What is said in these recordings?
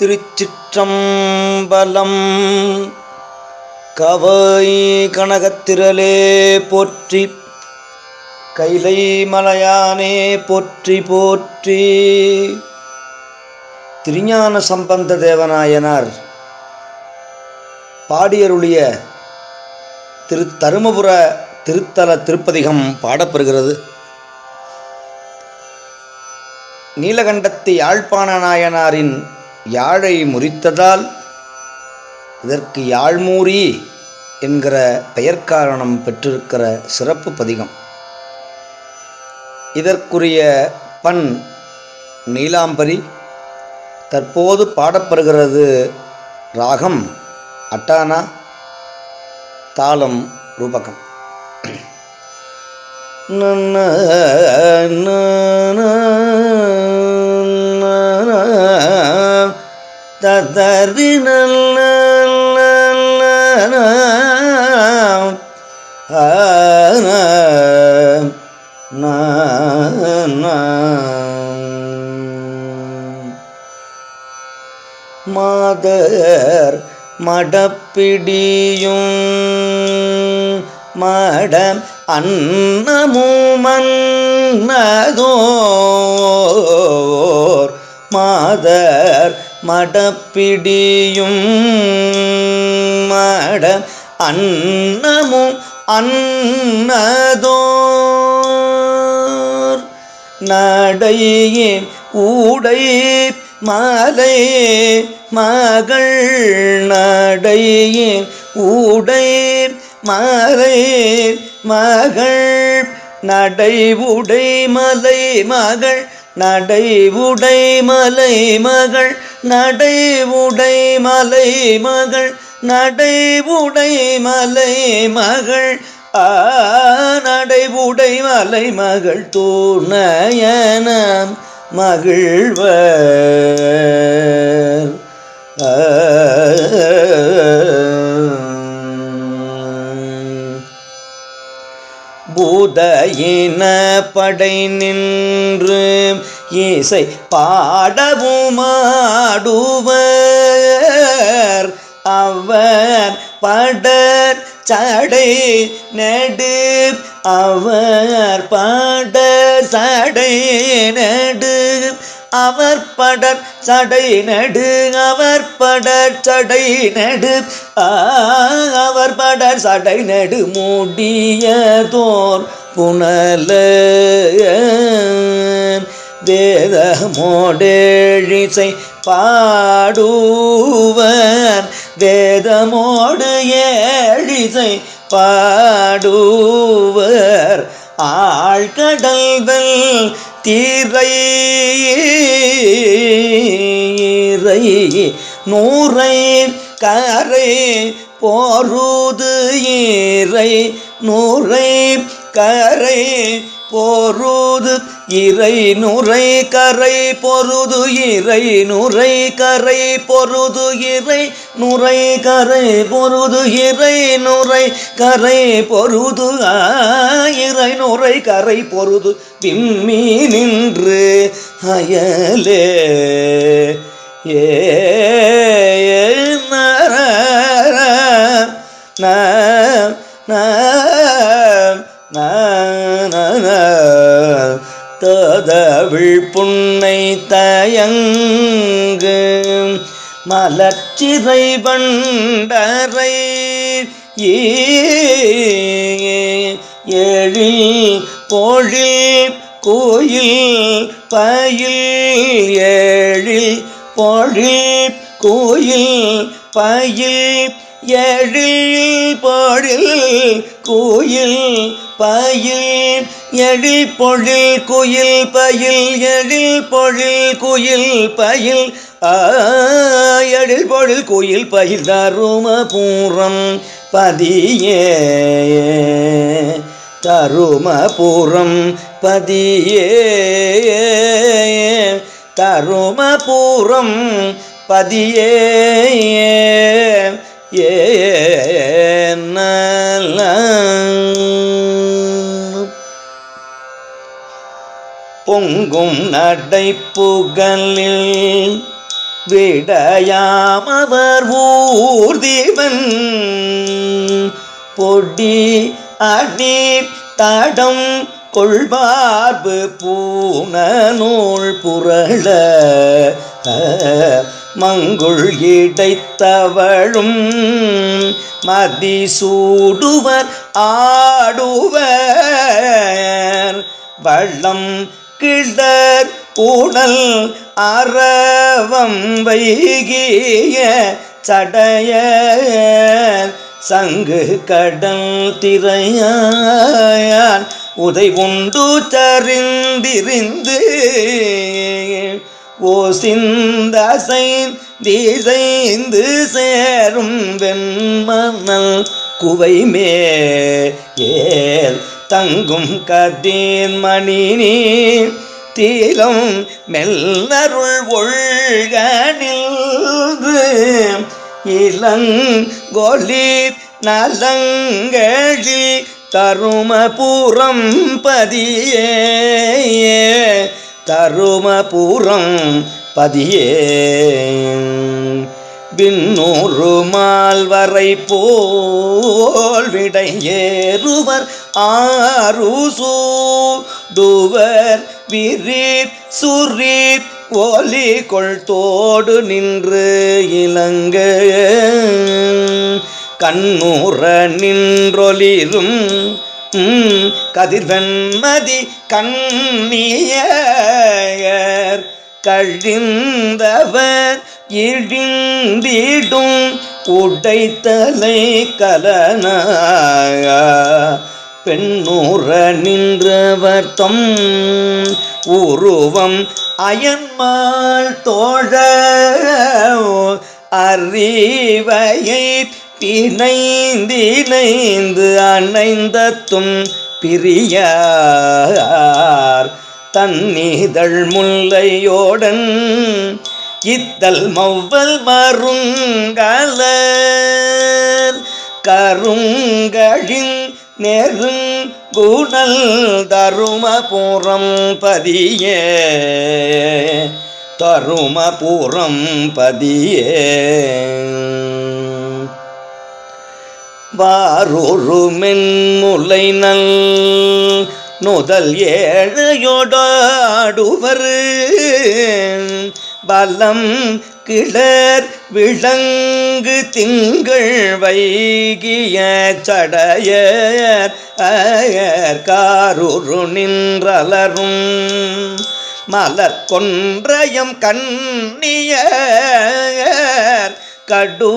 திருச்சிற்றம்பலம். கவை கனகத்திரலே போற்றி கைலை மலையானே போற்றி போற்றி. திருஞான சம்பந்த தேவநாயனார் பாடியருளிய திரு தருமபுர திருத்தல திருப்பதிகம் பாடப்பெறுகிறது. நீலகண்டத்து யாழ்ப்பாண நாயனாரின் யாழை முறித்ததால் இதற்கு யாழ்மூரி என்கிற பெயர் காரணம் பெற்றிருக்கிற சிறப்பு பதிகம். இதற்குரிய பண் நீலாம்பரி தற்போது பாடப்படுகிறது ராகம் அட்டானா தாளம் ரூபகம். நன்ன ததறி மாதர் மடப்பிடியும் மடம் அன்னமுமன்னதோர் மாதர் மடப்பிடியும் மட அன்னமும் அன்னதோர். நடையே ஊடை மாலை மகள் நடையே ஊடை மாலை மகள். நடை உடை மலை மகள் நடை உடை மலை மகள் நடை உடை மலை மகள் நடை உடை மலை மகள் ஆ நடை உடை மலை மகள் தூணயனம் மகிழ்வர் பூதையின படை நின்று இசை பாடவுமாடுவர். அவர் படர் சடை நடு அவர் படர் சடை நடு அவர் படர் சடை நடு அவர் படர் சடை நடு அவர் படர் சடை நடு மூடியதோர் புனல வேதமோடேழிசை பாடுவர். வேதமோடு ஏழிசை பாடுவர். ஆழ்கடல்கள் தீரை நூறை கரை போரூது ஈரை நூரை கரை போரூது இறை நுரை கரை பொருது இறை நுரை கரை பொருது இறை நுரை கரை பொருது இறை நுரை கரை பொருது இறை நுரை கரை பொருது விம்மி நின்று அயலே. ஏ ததவிழ் புன்னை தயங்கு மலர்ச்சிறை பண்டரை ஏழில் பொழில் கோயில் பயில் ஏழில் பொழில் கோயில் பயில் எழில் பொழில் கோயில் பயில் எழில் பொழில் குயில் பயில் எழில் பொழில் குயில் பயில். எழில் பொழில் குயில் பயில் தரும பூரம் பதியே தருமபுரம் பதியே தருமபுரம் பதியே. ஏ பொங்கும் நடை புகழில் விடயாம் அவர் ஊர்திவன் பொடி அடி தடம் கொள்வார்பு பூன நூல் புரள மங்குள் இடைத்தவழும் மதி சூடுவர் ஆடுவர். வள்ளம் கிழர் உடல் அறவம் வைகிய சடைய சங்கு கடல் திரையான் உதை உண்டு சரிந்திரிந்து ஓ சிந்தசைந்து சேரும் வெண்மணல் குவைமே ஏல் தங்கும் கதீன் மணி நீர் தீலம் மெல்லருள் ஒழ்கனில்து இளங்கொலி நலங்களில் தருமபுரம் பதியே தருமபுரம் பதியே. விண்ணூறு மால்வரை போல் விடையேறுவர் ஏறுவர் ஆருசூடுவர் விரீர் சுரீர் ஒலி கொள்தோடு நின்று இலங்க. கண்ணூற நின்றொலிரும் கதிர்வெண்மதி கண்ணியர் கழிந்தவர் இழிந்திடும் உடைத்தலை கலன பெண்ணூற நின்றவர் தம் உருவம் அயன்மாள் தோழ அறிவையை பிணைந்திணைந்து அணைந்தத்தும் பிரியார். தன்னிதழ் முல்லையோடன் இத்தல் மௌவல் மருங்கல கருங்கழின் நெருங்குணல் தருமபுரம் பதியே. தருமபுரம் பதியே. வாரொரு மென்முலை நல் நுதல் ஏழையோடாடுவர். பலம் கிளர் விளங்கு திங்கள் வைகிய சடையர் அயர் காரூரு நின்றலரும். மலர் கொன்றயம் கண்ணியர் கடு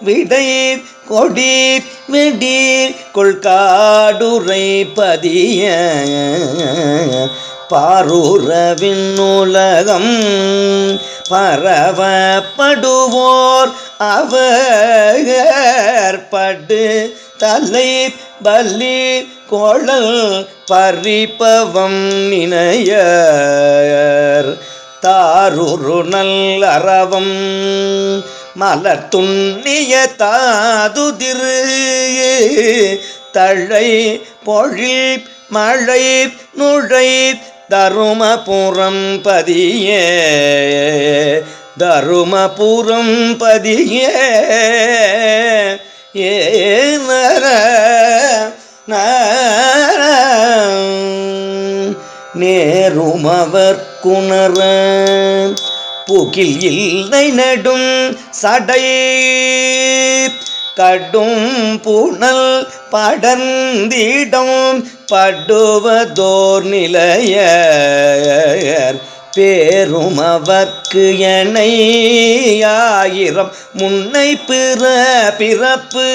விடை கொடி மெடீர் கொள்காடுரை பதிய பாரூரவின் உலகம் பரவப்படுவோர் அவர் படு தலை பலி கோழல் பறிப்பவம் நினையர். தாருரு நல்லறவம் மலர் துண்ணிய தாதுதிரு தழை பொழில் மழை நுழை தருமபுரம் பதிய தருமபுரம் பதிய. ஏ நேருமவர் குணர புகில் இல்லை நடும் சடை. கடும் புனல் படர்ந்திடம் படுவதோர் நிலையர். பேரும் அவர்க்கு எனையாயிரம் முன்னை பிற பிறப்பு.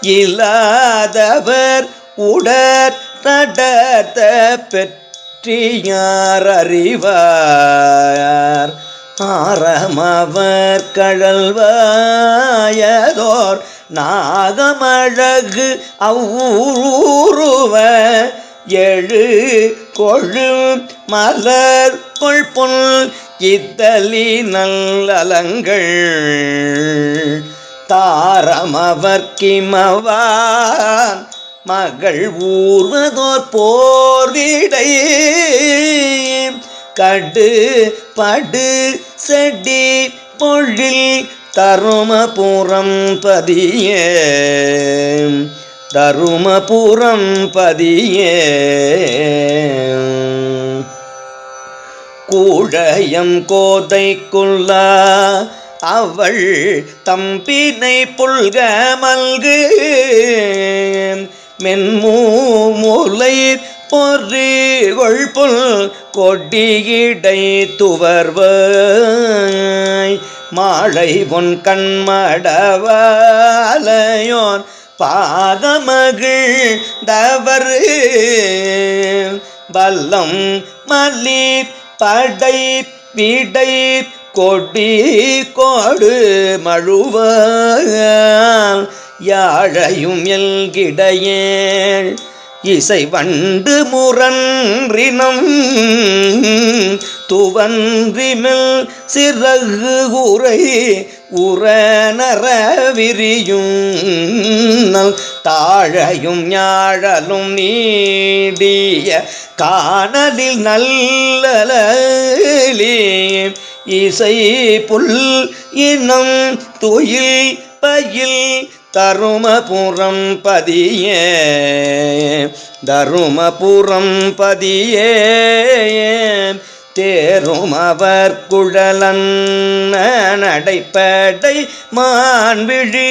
இல்லாதவர் உடற் நடத்த பெற்றியார் அறிவார். ஆரமவர் கழல்வாயதோர் நாகமழகு அவ்வூருவ எழு கொழு மலர் கொள்பொன் இத்தலி நல்லலங்கள் தாரமவர் கிமவான். மகள் ஊர்வதோர் போர்விடை கடு படு செடி பொழில் தருமபுரம் பதிய. தருமபுரம் பதிய. கூழையம் கோதைக்குள்ள அவள் தம்பினை புல்க மல்கு. மென்மூலை பொறிகொள் கொள்புல் கொடியிடை துவர்வாய். மாழை பொன் கண்மடவாலையோன் பாதமகிழ் தவறு வல்லம் மல்லி படை விடை கொடி கோடு மழுவான் யாழையும் எல்கிடையேள். இசை வண்டு முரன்றினம் துவன்றிமில் சிறகு உரை உரநர விரியும். தாழையும் ஞாழலும் நீடிய காணலில் நல்லலே இசை புல் இனம் துயில் பயில் தருமபுரம் பதியே தருமபுரம் பதியே தேரும் அவர் குழலன் நடைப்படை மான்விழி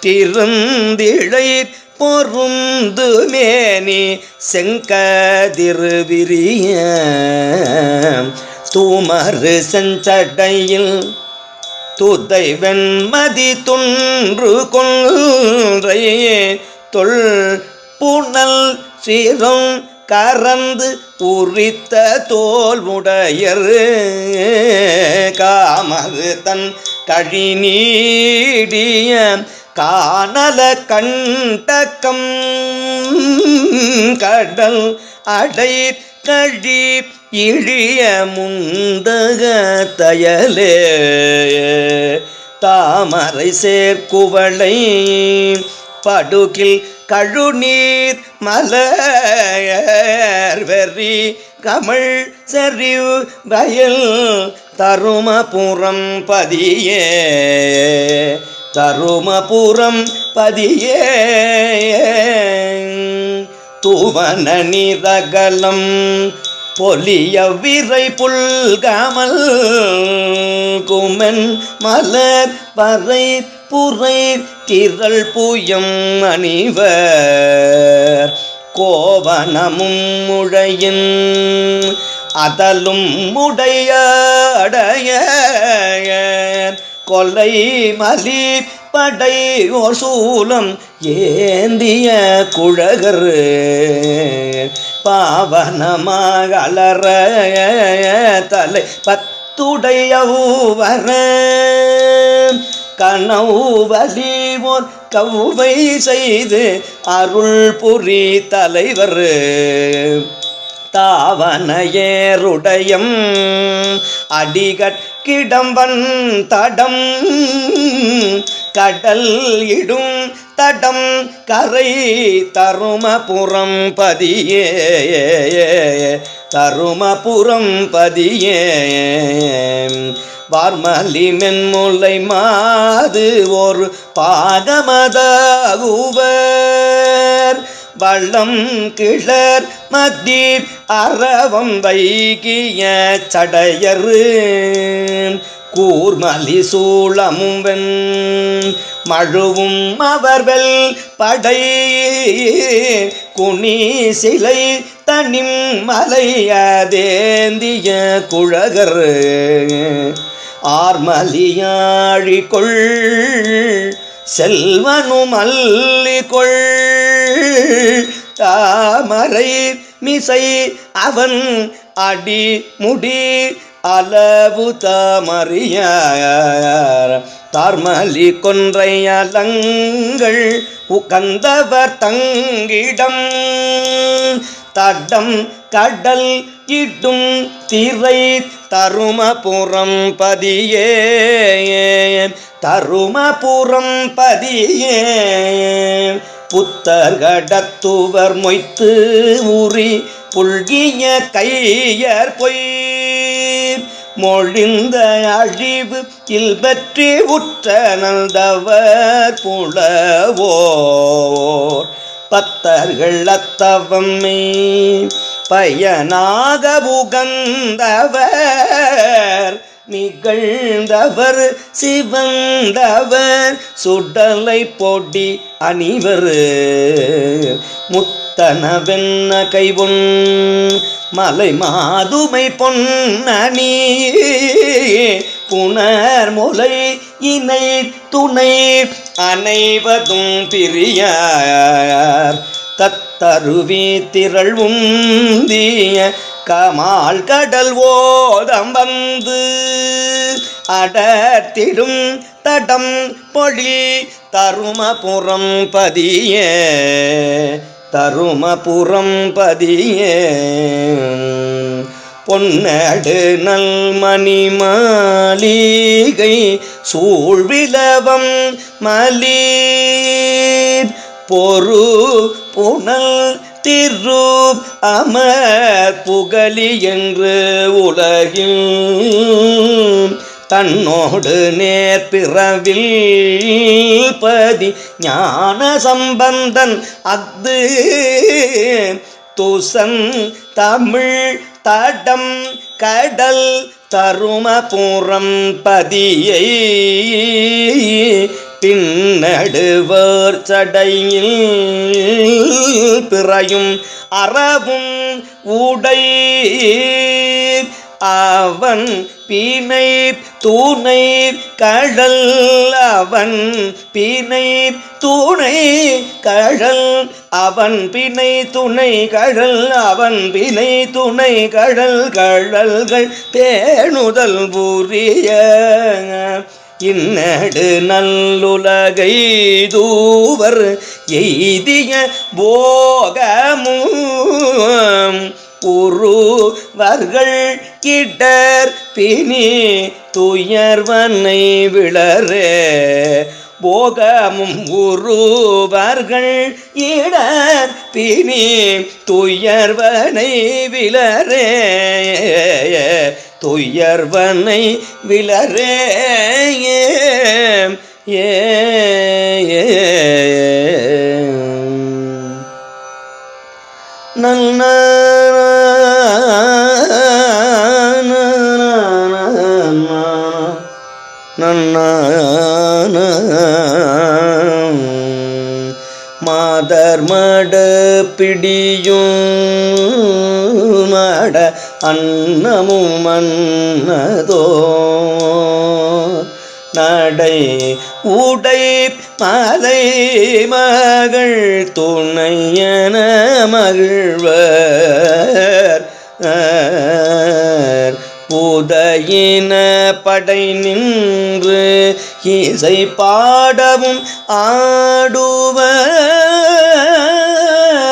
திருந்திழை பொருந்து மேனி செங்கதிருவிரிய தூமறு செஞ்சடையில் துதை வெண்மதி துன்று கொன்றை தொல் புனல் சீரம் கறந்து உரித்த தோல்முடையர் காமது தன் கழி நீடிய காணல கண்டக்கம் கடல் அடை கழி இழிய முந்தக தயலே தாமரை சேர்க்குவளை படுகில் கழுநீர் மலர் வெறி கமழ் செறிவு வயல் தருமபுரம் பதியே தருமபுரம் பதியே. தூவன நிரகலம் பொலிய விரை புல்காமல் குமன் மலர் பறை புரை திரள் பூயம் அணிவர். கோவனமும் முழையின் அதலும் உடைய அடைய கொல்லை மலி படை ஓசூலம் ஏந்திய குழகர். பாவனமாக அலற தலை பத்துடையவர கனவுவலி ஓர் கவ்வை செய்து அருள் புரி தலைவர் தாவனையேருடையம் அடிகட்கிடம்பன் தடம் கடல் இடும் தடம் கரை தருமபுரம் பதியே. தருமபுரம் பதியே. வார்மலி மென்முல்லை மாது ஒரு பாகமதாகுவர். வள்ளம் கிளர் மத்தீர் அறவம் வைகிய சடையரு. கூர்மலி சூளமும் வெண் மழுவும் அவர்வெல் படை குனி சிலை தனிம் மலையதேந்திய குழகர். ஆர்மலியாழிகொள் செல்வனும் அல்லிகொள் தாமரை மிசை அவன் அடி முடி அளவு தாமறியார். தார்மலி கொன்றையலங்கள் உகந்தவர் தங்கிடம். தடம் கடல் இடும் திரை தருமபுரம் பதியே. தருமபுரம் பதியே. புத்தர்கடத்துவர் மொய்த்து உரி புல்கிய கையர் பொய். மொழிந்த அழிவு இல்பற்றி உற்ற நல்தவர் புலவோர் பத்தர்கள் அத்தவம்மை பயனாக உகந்தவர். நிகழ்ந்தவர் சிவந்தவர் சுடலை பொடி அணிவர். முத்தனவென்ன கைவுண் மலை மாதுமை பொன்னணி புனர் முலை இணை துணை அனைவதும் பிரியார் தத்தருவி திரள்வும் தீய கமால் கடல் ஓதம் வந்து அடர்த்திடும் தடம் பொழி தருமபுரம் பதிய தருமபுரம் பதியே. பொன்னடு நல்மணி மாளிகை சூழ்விலவம் மலீர். பொரு புனல் திரு அமர் புகழி என்று உலகில் தன்னோடு நேர்பிறவில் பதி ஞான சம்பந்தன் அஃது துசன் தமிழ் தடம் கடல் தருமபுரம் பதியை பின்னடுவர் சடையில் பிறையும் அறவும் உடை அவன் பீனை தூணை கடல் அவன் பீனை தூணை கடல் அவன் பிணை துணை கடல் அவன் பிணை துணை கடல் கடல்கள் பேணுதல் புரிய இன்னடு நல்லுலகை தூவர் எய்திய போகமும் உருவர்கள் கிடர் பிணி துயர்வனை விளரே. போகமும் உருவர்கள் இடர் பிணி துயர்வனை விளரே. துயர்வனை விளரே. ஏ நல்ல மாதர் மட பிடியும் மட அன்னமும் மன்னதோ. நடை உடை மலை மகள் துணையன மகிழ்வர். உதயின படை நின்று இசை பாடவும்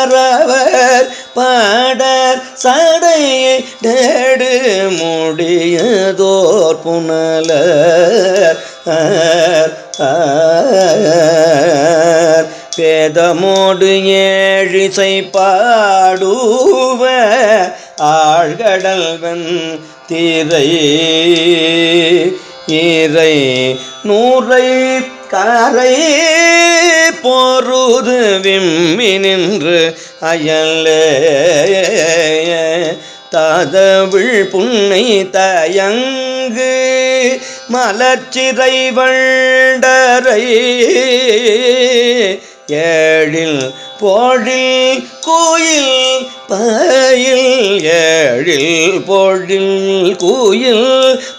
ஆடுவர். பாடர் சடையை தேடு முடியதோர் புனல வேதமோடு ஏழிசை பாடுவ ஆழ்கடல்வன் திரை ஈரை நூறை கரை போருது விம்மி நின்று அயலே. தாதவிழ் புன்னை தயங்கு மலர்ச்சிறை வண்டரை. ஏழில் போழில் கோயில் பயில் எழில் பொழில் குயில்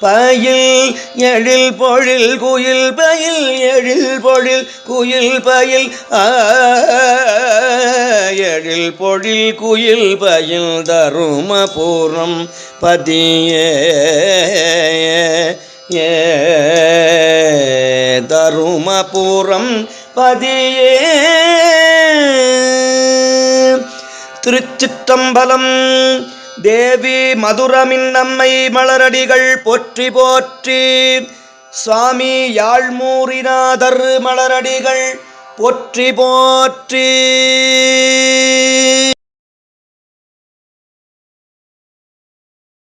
பயில் எழில் பொழில் குயில் பயில் எழில் பொழில் குயில் பயில் எழில் பொழில் குயில் பயில் தரும தருமபுரம் பதியே ஏ தருமபுரம் பதியே. திருச்சிற்றம்பலம். தேவி மதுரமின் நம்மை மலரடிகள் போற்றி போற்றி. சுவாமி யாழ்மூரிநாதர் மலரடிகள் போற்றி போற்றி.